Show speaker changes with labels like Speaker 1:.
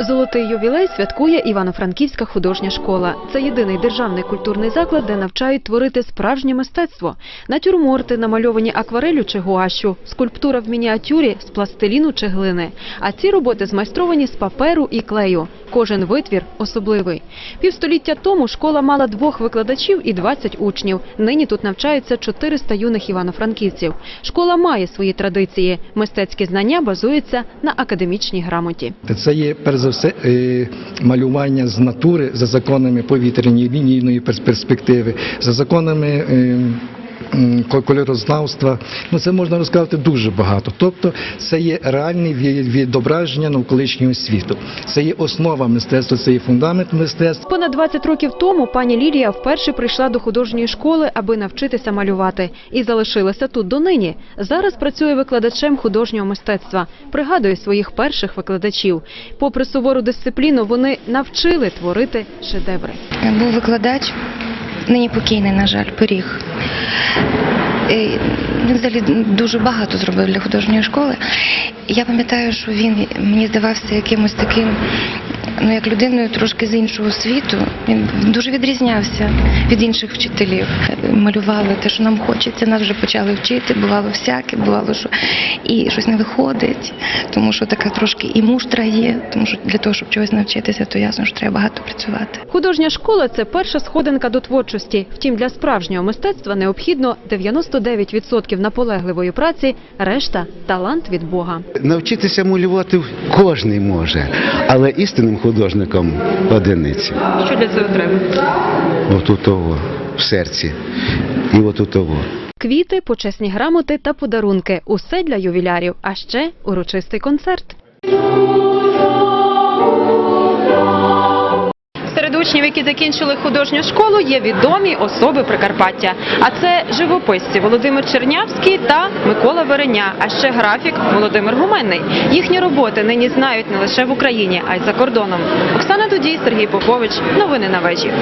Speaker 1: Золотий ювілей святкує Івано-Франківська художня школа. Це єдиний державний культурний заклад, де навчають творити справжнє мистецтво. Натюрморти, намальовані акварелю чи гуашу, скульптура в мініатюрі з пластиліну чи глини. А ці роботи змайстровані з паперу і клею. Кожен витвір особливий. Півстоліття тому школа мала двох викладачів і 20 учнів. Нині тут навчаються 400 юних івано-франківців. Школа має свої традиції. Мистецькі знання базуються на академічній грамоті.
Speaker 2: Це є перш за все е, малювання з натури за законами повітряної лінійної перспективи, за законами е, м, ко- кольорознавства. Ну це можна розказати дуже багато. Тобто це є реальне ві- відображення навколишнього світу. Це є основа мистецтва, це є фундамент мистецтва.
Speaker 1: Понад 20 років тому пані Лілія вперше прийшла до художньої школи, аби навчитися малювати, і залишилася тут донині. Зараз працює викладачем художнього мистецтва. Пригадує своїх перших викладачів. Попри сувору дисципліну, вони навчили творити шедеври.
Speaker 3: Був викладач, нині покійний, на жаль, пиріг. Він взагалі дуже багато зробив для художньої школи. Я пам'ятаю, що він мені здавався якимось таким, ну як людиною трошки з іншого світу. Він дуже відрізнявся від інших вчителів. Малювали те, що нам хочеться. Нас вже почали вчити. Бувало всяке, бувало, що і щось не виходить, тому що така трошки і муштра є. Тому що для того, щоб чогось навчитися, то ясно, що треба багато працювати.
Speaker 1: Художня школа це перша сходинка до творчості. Втім, для справжнього мистецтва необхідно 99% наполегливої праці, решта талант від Бога.
Speaker 4: Навчитися малювати кожен може, але істинним художником одиниці.
Speaker 1: Що для цього треба?
Speaker 4: Отут того, в серці. І отут того.
Speaker 1: Квіти, почесні грамоти та подарунки усе для ювілярів, а ще урочистий концерт. Учнів, які закінчили художню школу, є відомі особи Прикарпаття. А це живописці Володимир Чернявський та Микола Вереня, а ще графік Володимир Гуменний. Їхні роботи нині знають не лише в Україні, а й за кордоном. Оксана Дудій, Сергій Попович. Новини на вежі.